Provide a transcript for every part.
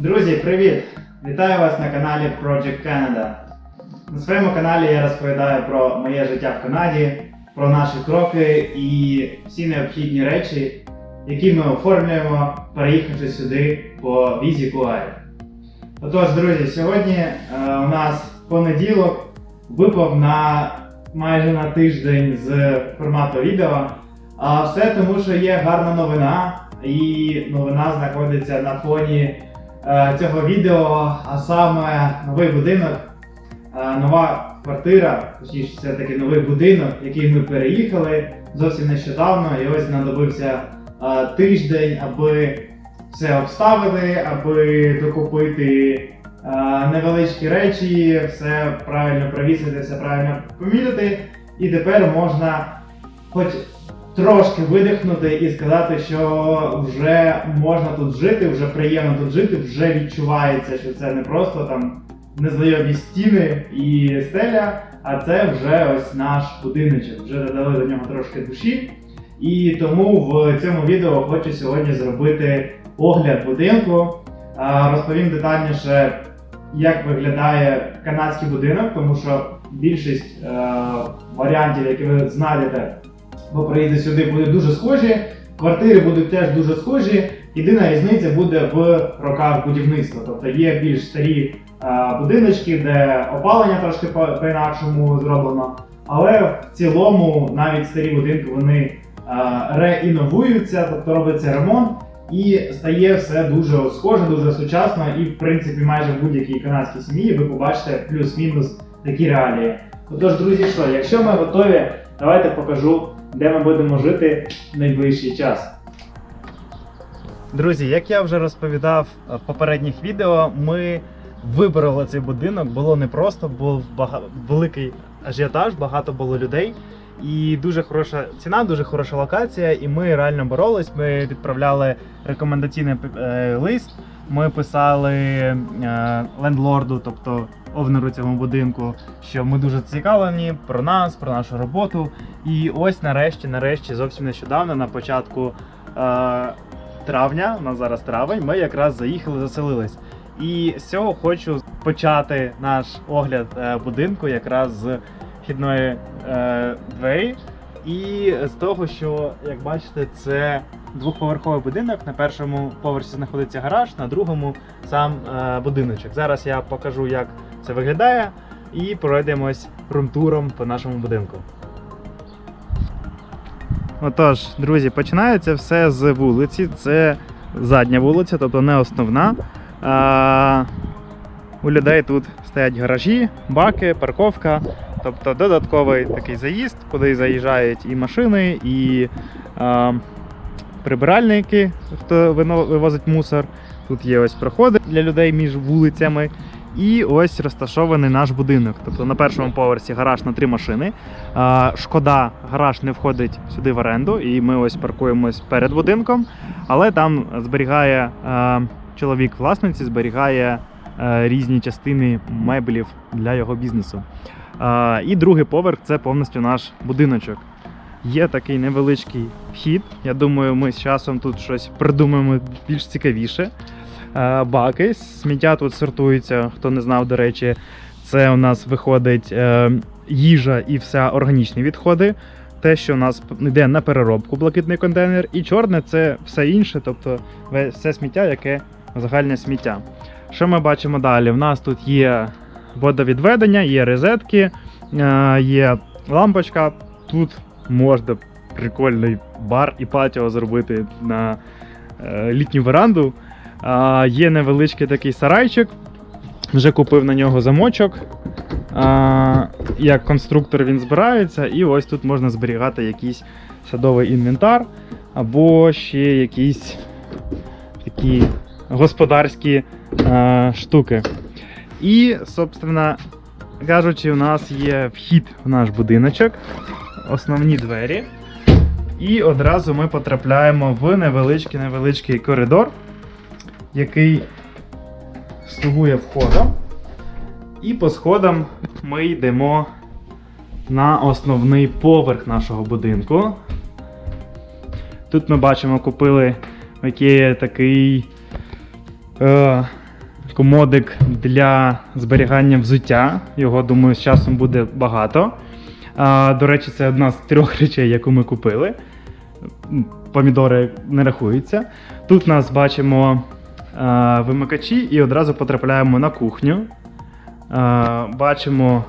Друзі, привіт! Вітаю вас на каналі Project Canada. На своєму каналі я розповідаю про моє життя в Канаді, про наші кроки і всі необхідні речі, які ми оформлюємо, переїхавши сюди по візі QI. Отож, друзі, сьогодні е, у нас понеділок випав на майже на тиждень з формату відео. А все тому, що є гарна новина, і новина знаходиться на фоні цього відео, а саме новий будинок, е, нова квартира, точніше, це таки новий будинок, який ми переїхали зовсім нещодавно, і ось знадобився е, тиждень, аби все обставити, аби докупити е, невеличкі речі, все правильно провісити, все правильно помітити. І тепер можна хоч трошки видихнути і сказати, що вже можна тут жити, вже приємно тут жити, вже відчувається, що це не просто там незнайомі стіни і стеля, а це вже ось наш будиночок. Вже додали до нього трошки душі. І тому в цьому відео хочу сьогодні зробити огляд будинку. Розповім детальніше, як виглядає канадський будинок, тому що більшість е, варіантів, які ви знайдете бо приїзди сюди будуть дуже схожі, квартири будуть теж дуже схожі. Єдина різниця буде в роках будівництва. Тобто є більш старі будиночки, де опалення трошки по- по-інакшому зроблено. Але в цілому навіть старі будинки вони реінновуються, тобто робиться ремонт. І стає все дуже схоже, дуже сучасно, і в принципі майже в будь-якій канадській сім'ї ви побачите плюс-мінус такі реалії. Отож, друзі, що, якщо ми готові, давайте покажу, де ми будемо жити в найближчий час. Друзі, як я вже розповідав в попередніх відео, ми вибрали цей будинок. Було непросто, був бага... великий ажіотаж, багато було людей. І дуже хороша ціна, дуже хороша локація. І ми реально боролись. Ми відправляли рекомендаційний е, лист. Ми писали е, лендлорду, тобто овнеру цьому будинку, що ми дуже цікавлені про нас, про нашу роботу. І ось нарешті, нарешті, зовсім нещодавно, на початку е, травня, у нас зараз травень, ми якраз заїхали, заселились. І з цього хочу почати наш огляд е, будинку якраз з вхідної е, двері. І з того, що, як бачите, це двохповерховий будинок. На першому поверсі знаходиться гараж, на другому сам е, будиночок. Зараз я покажу, як це виглядає, і пройдемось румтуром по нашому будинку. Отож, друзі, починається все з вулиці. Це задня вулиця, тобто не основна. А, у людей тут стоять гаражі, баки, парковка. Тобто додатковий такий заїзд, куди заїжджають і машини, і а, прибиральники, хто вивозить мусор. Тут є ось проходи для людей між вулицями. І ось розташований наш будинок. Тобто на першому поверсі гараж на три машини. Шкода, гараж не входить сюди в оренду, і ми ось паркуємось перед будинком. Але там зберігає чоловік власниці, зберігає різні частини меблів для його бізнесу. І другий поверх це повністю наш будиночок. Є такий невеличкий вхід. Я думаю, ми з часом тут щось придумаємо більш цікавіше. Е, Баки, сміття тут сортується, хто не знав, до речі, це у нас виходить е, їжа і вся органічні відходи. Те, що у нас йде на переробку, блакитний контейнер, і чорне це все інше, тобто все сміття, яке загальне сміття. Що ми бачимо далі? У нас тут є водовідведення, є розетки, е, є лампочка. Тут можна прикольний бар і патіо зробити на літню веранду. А, є невеличкий такий сарайчик. Вже купив на нього замочок. А, як конструктор він збирається, і ось тут можна зберігати якийсь садовий інвентар або ще якісь такі господарські а, штуки. І, собственно кажучи, у нас є вхід в наш будиночок, основні двері. І одразу ми потрапляємо в невеличкий невеличкий коридор, який слугує входом. І по сходам ми йдемо на основний поверх нашого будинку. Тут ми бачимо, купили Ікеї такий е, комодик для зберігання взуття. Його, думаю, з часом буде багато. А, до речі, це одна з трьох речей, яку ми купили. Помідори не рахуються. Тут нас бачимо вимикачі і одразу потрапляємо на кухню. Бачимо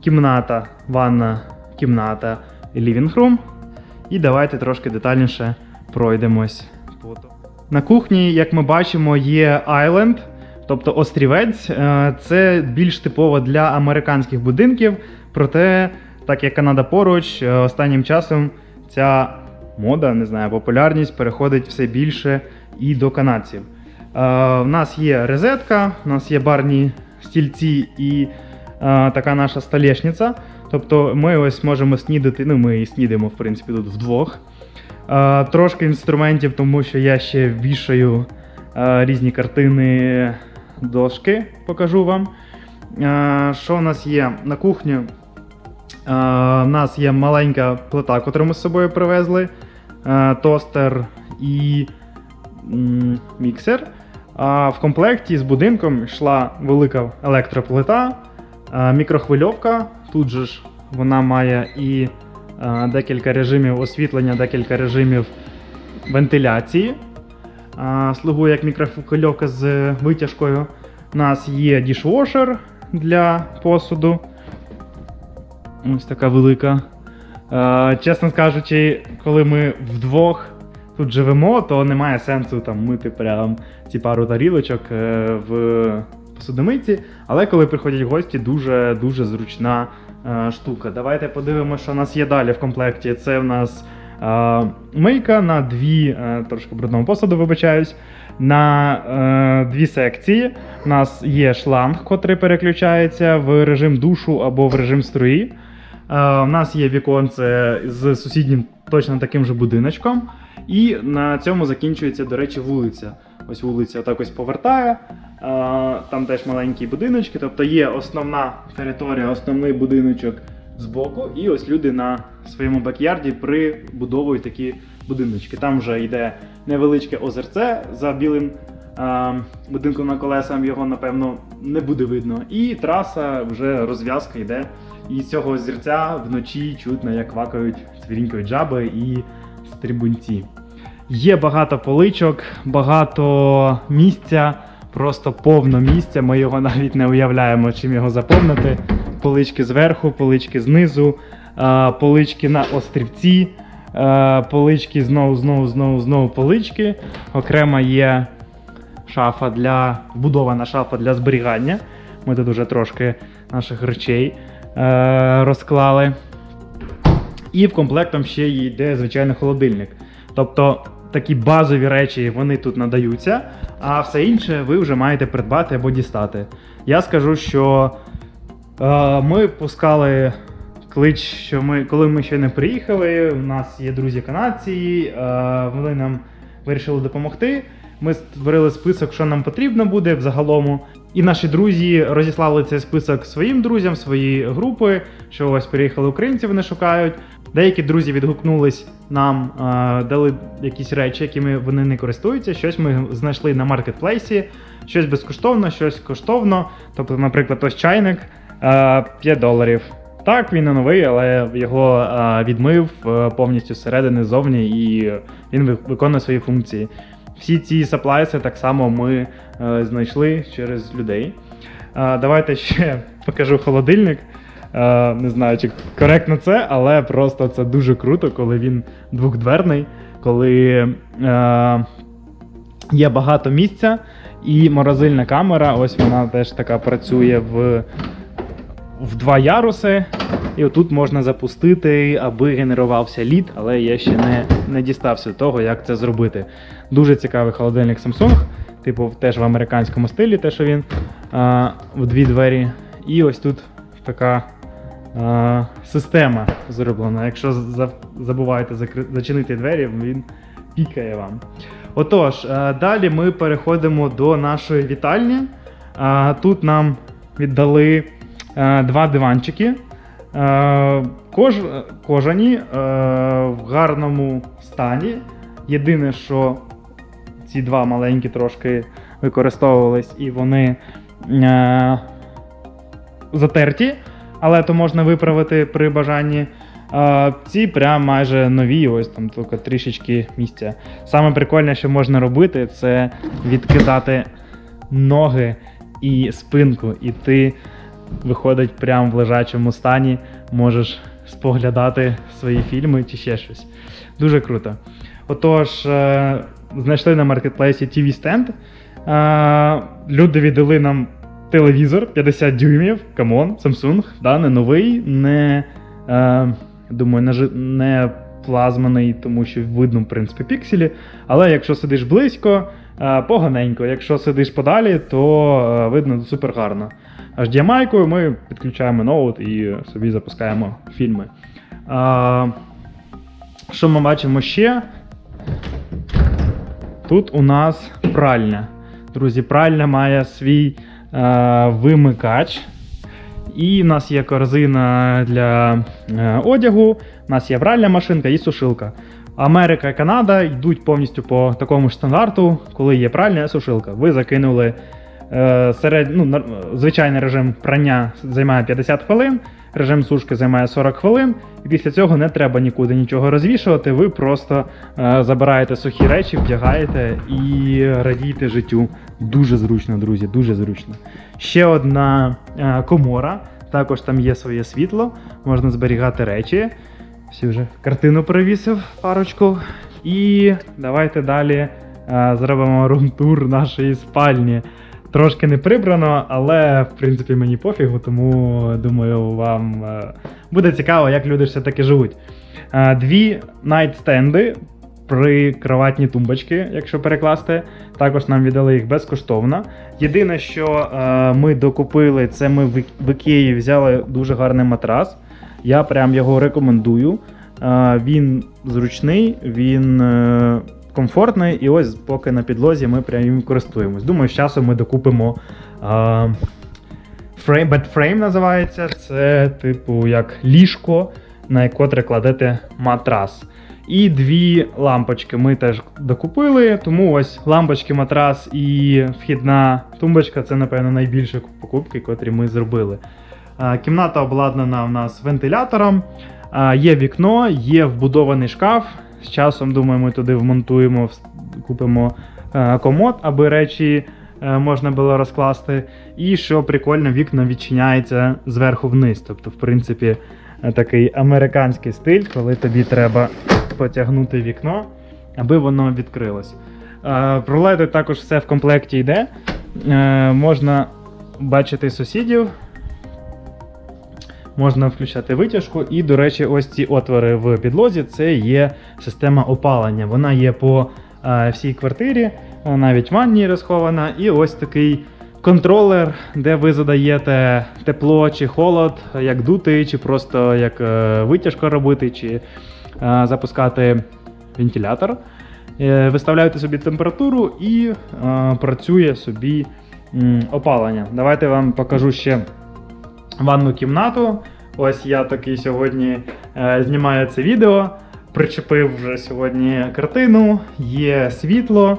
кімната, ванна, кімната і лівінгрум. І давайте трошки детальніше пройдемось. На кухні, як ми бачимо, є айленд, тобто острівець. Е, Це більш типово для американських будинків. Проте, так як Канада поруч, е, останнім часом ця мода, не знаю, популярність переходить все більше і до канадців. Е, В нас є розетка, у нас є барні стільці і е, така наша столешниця. Тобто ми ось можемо снідати, ну ми і снідаємо, в принципі, тут вдвох. Е, Трошки інструментів, тому що я ще вішаю е, різні картини, дошки, покажу вам. Е, Що в нас є на кухню? У нас є маленька плита, яку ми з собою привезли, е, тостер і міксер. А в комплекті з будинком йшла велика електроплита, мікрохвильовка. Тут же ж вона має і декілька режимів освітлення, декілька режимів вентиляції. Слугує як мікрохвильовка з витяжкою. У нас є дішвошер для посуду. Ось така велика. Чесно кажучи, коли ми вдвох тут живемо, то немає сенсу там мити прям ці пару тарілочок е, в посудомийці. Але коли приходять гості, дуже дуже зручна е, штука. Давайте подивимося, що у нас є далі в комплекті. Це в нас е, мийка на дві, трошки брудного посуду, вибачаюсь. На е, дві секції. У нас є шланг, котрий переключається в режим душу або в режим струї. Е, у нас є віконце з сусіднім точно таким же будиночком. І на цьому закінчується, до речі, вулиця. Ось вулиця так ось повертає. Там теж маленькі будиночки. Тобто є основна територія, основний будиночок збоку, і ось люди на своєму бекярді прибудовують такі будиночки. Там вже йде невеличке озерце за білим будинком на колесам, його напевно не буде видно. І траса вже розв'язка йде. І з цього озерця вночі чутно, як квакають, цвірінькають жаби і стрибунці. Є багато поличок, багато місця, просто повно місця. Ми його навіть не уявляємо, чим його заповнити. Полички зверху, полички знизу, полички на острівці, полички знову, знову, знову, знову полички. Окремо є шафа для вбудована шафа для зберігання. Ми тут уже трошки наших речей е, розклали. І в комплектом ще йде звичайно холодильник. Тобто такі базові речі вони тут надаються, а все інше ви вже маєте придбати або дістати. Я скажу, що е, ми пускали клич, що ми, коли ми ще не приїхали, у нас є друзі канадці, е, вони нам вирішили допомогти. Ми створили список, що нам потрібно буде взагалому. І наші друзі розіслали цей список своїм друзям, свої групи, що ось приїхали українці, вони шукають. Деякі друзі відгукнулись нам, е, дали якісь речі, якими вони не користуються. Щось ми знайшли на маркетплейсі, щось безкоштовно, щось коштовно. Тобто, наприклад, ось чайник е, 5 доларів. Так, він не новий, але його е, відмив е, повністю зсередини ззовні, і він виконує свої функції. Всі ці саплайси так само ми е, знайшли через людей. Е, давайте ще покажу холодильник. Е, не знаю, чи коректно це, але просто це дуже круто, коли він двохдверний, коли е, є багато місця, і морозильна камера, ось вона теж така працює в, в два яруси. І отут можна запустити, аби генерувався лід, але я ще не, не дістався того, як це зробити. Дуже цікавий холодильник Samsung, типу теж в американському стилі, те, що він а, в дві двері. І ось тут така система зроблена. Якщо за- забуваєте зачинити двері, він пікає вам. Отож, е, далі ми переходимо до нашої вітальні. Е, Тут нам віддали е, два диванчики. Кож, кожані в гарному стані. Єдине, що ці два маленькі трошки використовувались і вони затерті, але то можна виправити при бажанні. А ці прям майже нові, ось там тільки трішечки місця. Саме прикольне, що можна робити, це відкидати ноги і спинку, і ти виходить прямо в лежачому стані, можеш споглядати свої фільми чи ще щось. Дуже круто. Отож, е, знайшли на маркетплейсі TV стенд. Е, Люди віддали нам телевізор 50 дюймів. Камон, Samsung, да, не новий, не. Е, думаю, не, не плазманий, тому що видно, в принципі, пікселі. Але якщо сидиш близько, е, поганенько. Якщо сидиш подалі, то е, видно супер гарно. HDMI ми підключаємо ноут і собі запускаємо фільми. Е, що ми бачимо ще? Тут у нас пральня. Друзі, пральня має свій вимикач. І в нас є корзина для е, одягу, у нас є пральна машинка і сушилка. Америка і Канада йдуть повністю по такому ж стандарту, коли є пральня і сушилка. Ви закинули е, серед, ну, звичайний режим прання займає 50 хвилин, режим сушки займає 40 хвилин, і після цього не треба нікуди нічого розвішувати. Ви просто е, забираєте сухі речі, вдягаєте і радієте життю. Дуже зручно, друзі, дуже зручно. Ще одна е, комора. Також там є своє світло, можна зберігати речі. Всі вже картину перевісив парочку. І давайте далі е, зробимо рум-тур нашої спальні. Трошки не прибрано, але в принципі мені пофігу, тому думаю, вам е, буде цікаво, як люди все-таки живуть. Е, Дві найтстенди при кроватні тумбочки, якщо перекласти. Також нам віддали їх безкоштовно. Єдине, що е, ми докупили, це ми в, Ікеї взяли дуже гарний матрас. Я прям його рекомендую. Е, він зручний, він е, комфортний, і ось поки на підлозі ми прям їм користуємось. Думаю, з часом ми докупимо. Bed frame називається. Це, типу, як ліжко, на котре кладете матрас. І дві лампочки ми теж докупили. Тому ось лампочки, матрас і вхідна тумбочка це, напевно, найбільші покупки, котрі ми зробили. Кімната обладнана у нас вентилятором. Є вікно, є вбудований шкаф. З часом, думаю, ми туди вмонтуємо, купимо е, комод, аби речі е, можна було розкласти. І що прикольно, вікна відчиняються зверху вниз. Тобто, в принципі, такий американський стиль, коли тобі треба потягнути вікно, аби воно відкрилось. Е, Про леди також все в комплекті йде. Е, Можна бачити сусідів. Можна включати витяжку, і, до речі, ось ці отвори в підлозі це є система опалення. Вона є по е, всій квартирі, е, навіть в ванні розхована. І ось такий контролер, де ви задаєте тепло чи холод, як дути, чи просто як е, витяжку робити, чи е, запускати вентилятор. Е, Виставляєте собі температуру і працює собі опалення. Давайте вам покажу ще ванну кімнату. Ось я такий сьогодні знімаю це відео. Причепив вже сьогодні картину, є світло.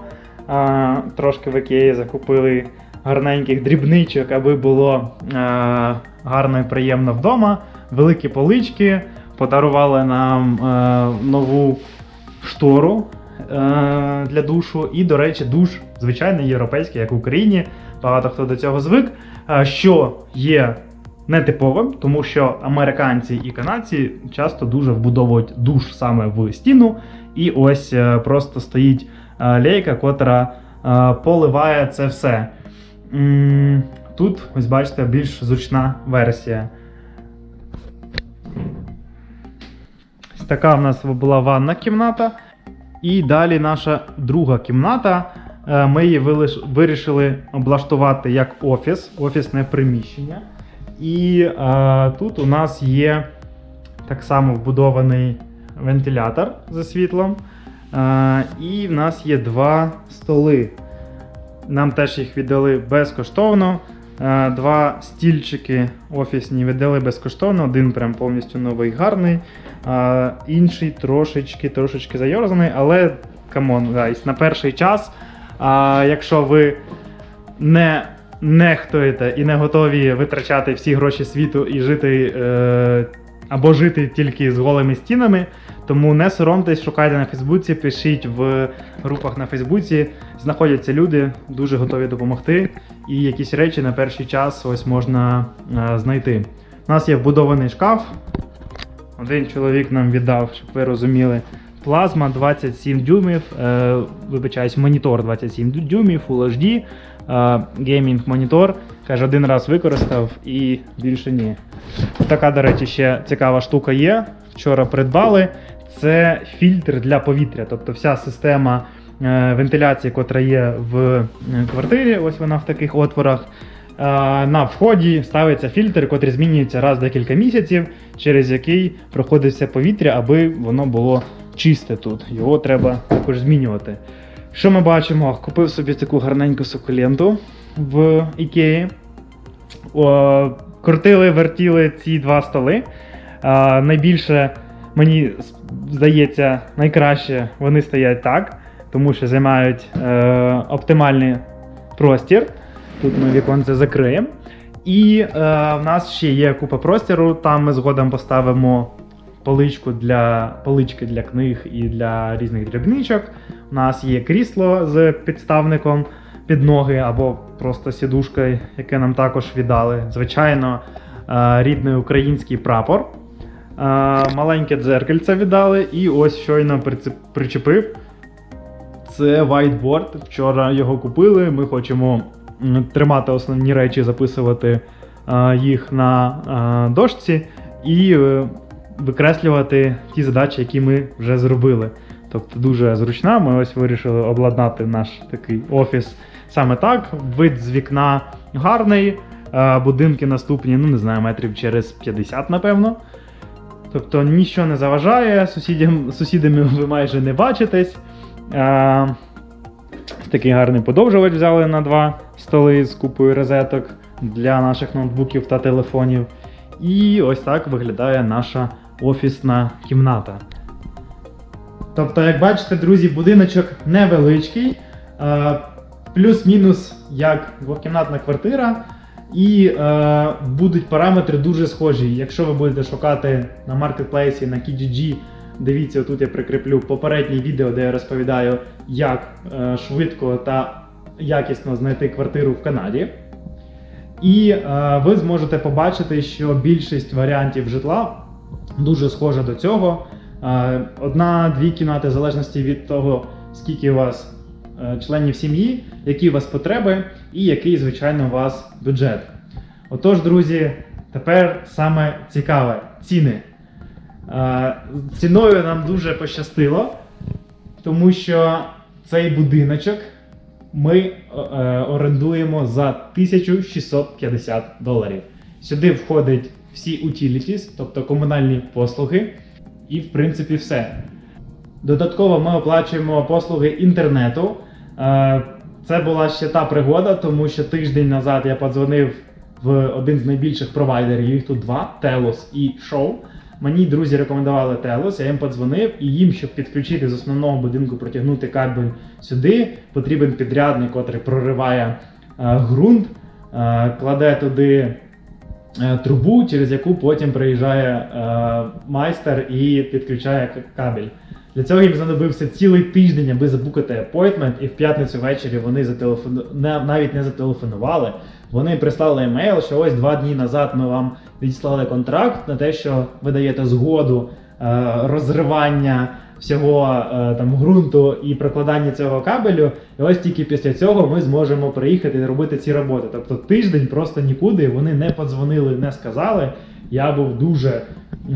Трошки в Ікеї закупили гарненьких дрібничок, аби було е, гарно і приємно вдома. Великі полички. Подарували нам е, нову штору е, для душу. І, до речі, душ звичайний європейський, як в Україні. Багато хто до цього звик. Е, Що є нетиповим, тому що американці і канадці часто дуже вбудовують душ саме в стіну, і ось е, просто стоїть е, лейка, котра е, поливає це все. Тут, ось бачите, більш зручна версія. Ось така в нас була ванна кімната. І далі наша друга кімната. Е, Ми її вирішили облаштувати як офіс, офісне приміщення. І е, тут у нас є так само вбудований вентилятор за світлом. Е, і в нас є два столи. Нам теж їх віддали безкоштовно. Е, Два стільчики офісні віддали безкоштовно. Один прям повністю новий, гарний, а інший трошечки трошечки зайорзаний, але камон, гайс, на перший час. А якщо ви не нехтуєте і не готові витрачати всі гроші світу і жити е, або жити тільки з голими стінами. Тому не соромтесь, шукайте на Фейсбуці, пишіть в групах на Фейсбуці. Знаходяться люди, дуже готові допомогти. І якісь речі на перший час ось можна е, знайти. У нас є вбудований шкаф. Один чоловік нам віддав, щоб ви розуміли. Плазма 27 дюймів, е, вибачаюсь, монітор 27 дюймів, Full HD, геймінг монітор. Каже, один раз використав і більше ні. Така, до речі, ще цікава штука є. Вчора придбали. Це фільтр для повітря. Тобто вся система е, вентиляції, котра є в е, квартирі, ось вона в таких отворах. Е, На вході ставиться фільтр, котрий змінюється раз в декілька місяців, через який проходить все повітря, аби воно було чисте тут. Його треба також змінювати. Що ми бачимо? Купив собі таку гарненьку сукуленту в Ікеї. Крутили, вертіли ці два столи. А, найбільше, мені здається, найкраще вони стоять так, тому що займають е, оптимальний простір. Тут ми віконце закриємо. І е, в нас ще є купа простіру. Там ми згодом поставимо поличку для полички для книг і для різних дрібничок. У нас є крісло з підставником під ноги або просто сідушкою, яке нам також віддали. Звичайно, е, рідний український прапор. Е, Маленьке дзеркальце віддали, і ось щойно причепив. Це whiteboard. Вчора його купили. Ми хочемо тримати основні речі, записувати е, їх на дошці і викреслювати ті задачі, які ми вже зробили. Тобто дуже зручна. Ми ось вирішили обладнати наш такий офіс саме так. Вид з вікна гарний. е, Будинки наступні, ну не знаю, метрів через 50, напевно. Тобто нічого не заважає, сусідям, сусідами ви майже не бачитесь. Е, такий гарний подовжувач взяли на два столи з купою розеток для наших ноутбуків та телефонів. І ось так виглядає наша офісна кімната. Тобто, як бачите, друзі, будиночок невеличкий, е, плюс-мінус як двокімнатна квартира. І е, будуть параметри дуже схожі. Якщо ви будете шукати на маркетплейсі на Kijiji, дивіться, тут я прикріплю попереднє відео, де я розповідаю, як е, швидко та якісно знайти квартиру в Канаді. І ви зможете побачити, що більшість варіантів житла дуже схожа до цього. Одна-дві кімнати, в залежності від того, скільки у вас е, членів сім'ї, які у вас потреби і який, звичайно, у вас бюджет. Отож, друзі, тепер саме цікаве ціни. Ціною нам дуже пощастило, тому що цей будиночок ми е, е, орендуємо за 1650 доларів. Сюди входить всі utilities, тобто комунальні послуги, і в принципі все. Додатково ми оплачуємо послуги інтернету. Е, Це була ще та пригода, тому що тиждень назад я подзвонив в один з найбільших провайдерів, їх тут два: Telos і Show. Мені друзі рекомендували Telos, я їм подзвонив, і їм, щоб підключити з основного будинку, протягнути кабель сюди, потрібен підрядник, котрий прориває е, ґрунт, е, кладе туди трубу, через яку потім приїжджає е, майстер і підключає кабель. Для цього їм знадобився цілий тиждень, аби забукати апойтмент, і в п'ятницю ввечері вони зателефону... не, навіть не зателефонували. Вони прислали емейл, що ось два дні назад ми вам відіслали контракт на те, що ви даєте згоду е, розривання всього е, там ґрунту і прокладання цього кабелю. І ось тільки після цього ми зможемо приїхати і робити ці роботи. Тобто тиждень просто нікуди вони не подзвонили, не сказали. Я був дуже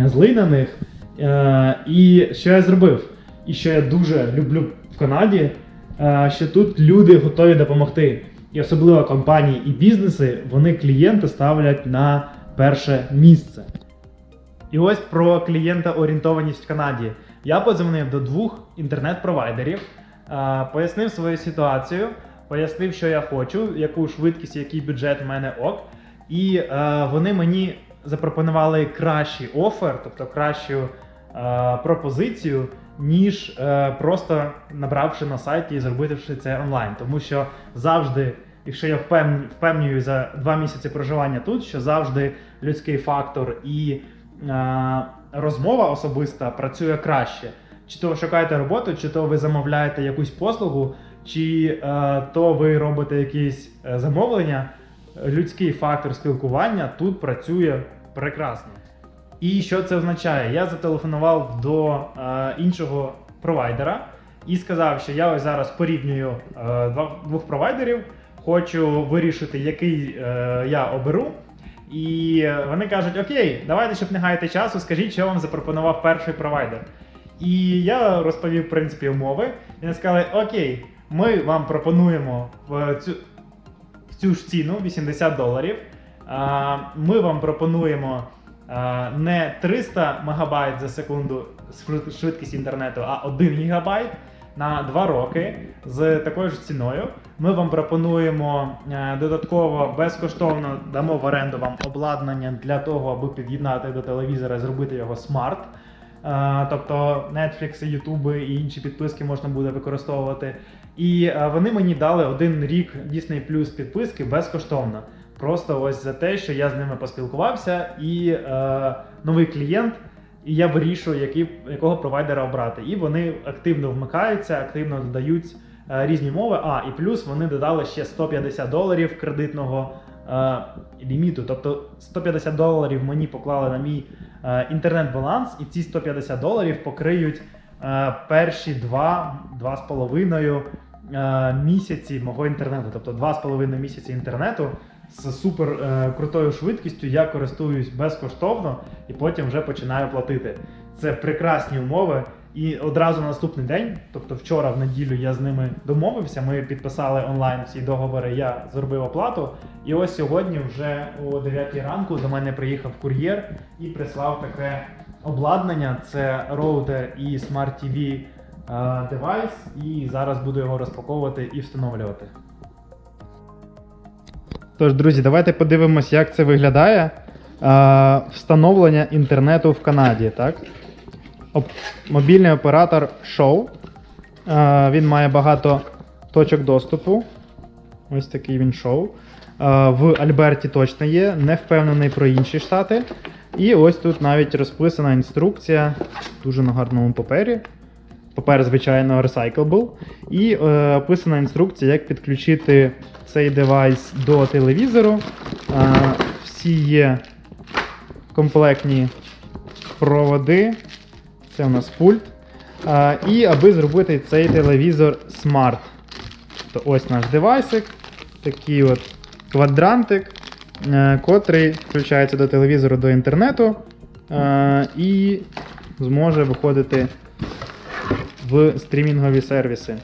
злий на них. Е, і що я зробив? І що я дуже люблю в Канаді, е, що тут люди готові допомогти. І особливо компанії і бізнеси, вони клієнта ставлять на перше місце. І ось про клієнта-орієнтованість в Канаді. Я подзвонив до двох інтернет-провайдерів, е, пояснив свою ситуацію, пояснив, що я хочу, яку швидкість, який бюджет в мене ок. І е, вони мені запропонували кращий офер, тобто кращу е, пропозицію, ніж просто набравши на сайті і зробивши це онлайн. Тому що завжди якщо я впевнюю за два місяці проживання тут, що завжди людський фактор і розмова особиста працює краще. Чи то ви шукаєте роботу, чи то ви замовляєте якусь послугу, чи е, то ви робите якісь е, замовлення. Людський фактор спілкування тут працює прекрасно. І що це означає? Я зателефонував до е, іншого провайдера і сказав, що я ось зараз порівнюю е, двох провайдерів, хочу вирішити, який е, я оберу. І вони кажуть: Окей, давайте, щоб не гаяти часу, скажіть, що вам запропонував перший провайдер. І я розповів, в принципі, умови. І вони сказали: Окей, ми вам пропонуємо в цю, в цю ж ціну 80 доларів. Ми вам пропонуємо не 300 мегабайт за секунду швидкість інтернету, а 1 гігабайт на 2 роки з такою ж ціною. Ми вам пропонуємо е, додатково безкоштовно дамо в оренду вам обладнання для того, аби під'єднати до телевізора і зробити його смарт. Е, Тобто Netflix, YouTube і інші підписки можна буде використовувати. І е, вони мені дали один рік Disney Plus підписки безкоштовно. Просто ось за те, що я з ними поспілкувався, і е, новий клієнт, і я вирішую, який, якого провайдера обрати. І вони активно вмикаються, активно додають різні мови. А, і плюс вони додали ще 150 доларів кредитного е, ліміту. Тобто 150 доларів мені поклали на мій е, інтернет-баланс, і ці 150 доларів покриють е, перші два, два з половиною е, місяці мого інтернету. Тобто два з половиною місяці інтернету з супер е, крутою швидкістю я користуюсь безкоштовно і потім вже починаю платити. Це прекрасні умови. І одразу на наступний день, тобто вчора в неділю, я з ними домовився. Ми підписали онлайн всі договори. Я зробив оплату. І ось сьогодні, вже о 9 ранку, до мене приїхав кур'єр і прислав таке обладнання. Це роутер і Smart TV е, девайс. І зараз буду його розпаковувати і встановлювати. Тож, друзі, давайте подивимось, як це виглядає. Е, встановлення інтернету в Канаді. Так? Мобільний оператор Show. Е, він має багато точок доступу. Ось такий він шоу. Е, в Альберті точно є, не впевнений про інші штати. І ось тут навіть розписана інструкція, дуже на гарному папері. Папер, звичайно, recyclable. І е, описана інструкція, як підключити цей девайс до телевізору. Е, всі є комплектні проводи. Це у нас пульт. А, і аби зробити цей телевізор смарт. То ось наш девайсик, такий от квадрантик, е, котрий включається до телевізору до інтернету е, і зможе виходити в стрімінгові сервіси.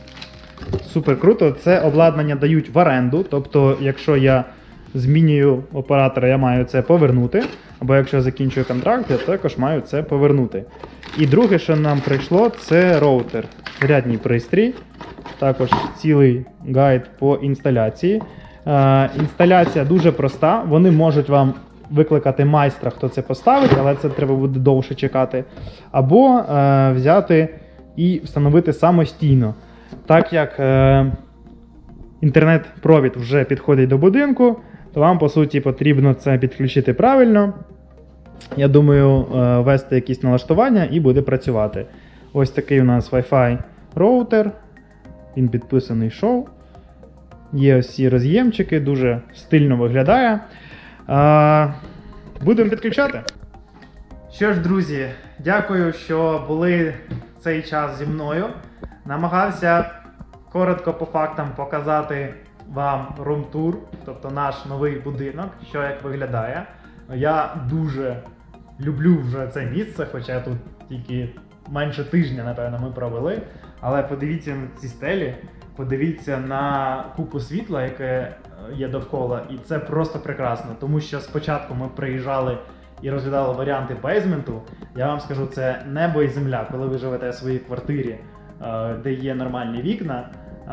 Супер круто. Це обладнання дають в оренду. Тобто, якщо я змінюю оператора, я маю це повернути. Або якщо закінчую контракт, я також маю це повернути. І друге, що нам прийшло, це роутер. Рядній пристрій. Також цілий гайд по інсталяції. Е, інсталяція дуже проста. Вони можуть вам викликати майстра, хто це поставить, але це треба буде довше чекати. Або е, взяти і встановити самостійно. Так як е, інтернет-провід вже підходить до будинку, то вам, по суті, потрібно це підключити правильно. Я думаю, е, ввести якісь налаштування і буде працювати. Ось такий у нас Wi-Fi роутер. Він підписаний шоу. Є ось ці роз'ємчики, дуже стильно виглядає. Е, Будемо підключати. Що ж, друзі, дякую, що були цей час зі мною. Намагався коротко по фактам показати вам рум-тур, тобто наш новий будинок, що як виглядає. Я дуже люблю вже це місце, хоча тут тільки менше тижня, напевно, ми провели. Але подивіться на ці стелі, подивіться на купу світла, яке е, є довкола, і це просто прекрасно. Тому що спочатку ми приїжджали і розглядали варіанти бейзменту. Я вам скажу, це небо і земля, коли ви живете в своїй квартирі, е, де є нормальні вікна. е,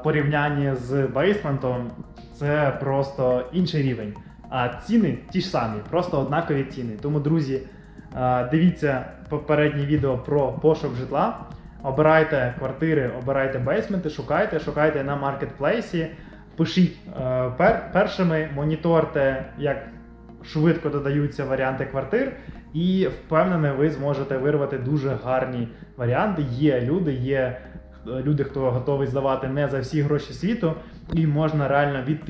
В порівнянні з бейсментом це просто інший рівень. А ціни ті ж самі, просто однакові ціни. Тому, друзі, дивіться попереднє відео про пошук житла. Обирайте квартири, обирайте бейсменти, шукайте, шукайте на маркетплейсі. Пишіть е, пер, першими, моніторте, як швидко додаються варіанти квартир, і впевнений, ви зможете вирвати дуже гарні варіанти. Є люди, є е, люди, хто готовий здавати не за всі гроші світу, і можна реально від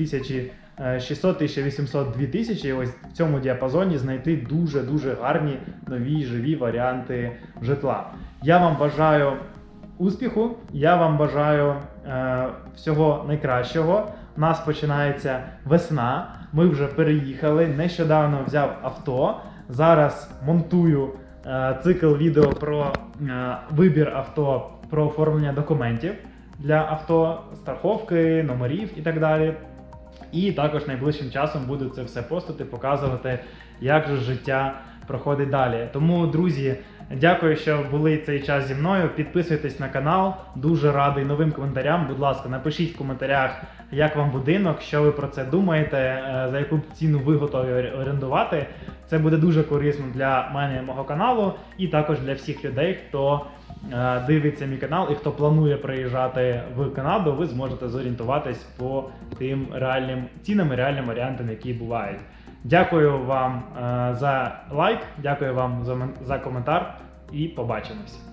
1600, 1800, 2000 ось в цьому діапазоні знайти дуже дуже гарні нові живі варіанти житла. Я вам бажаю успіху, я вам бажаю е, всього найкращого. У нас починається весна. Ми вже переїхали. Нещодавно взяв авто. Зараз монтую е, цикл відео про е, вибір авто, про оформлення документів для авто, страховки, номерів і так далі. І також найближчим часом буду це все постити, показувати, як же життя проходить далі. Тому, друзі, дякую, що були цей час зі мною. Підписуйтесь на канал. Дуже радий новим коментарям. Будь ласка, напишіть в коментарях, як вам будинок, що ви про це думаєте, е, за яку ціну ви готові орендувати. Це буде дуже корисно для мене і мого каналу, і також для всіх людей, хто дивиться мій канал і хто планує приїжджати в Канаду, ви зможете зорієнтуватись по тим реальним цінам і реальним варіантам, які бувають. Дякую вам е, за лайк, дякую вам за коментар і побачимось.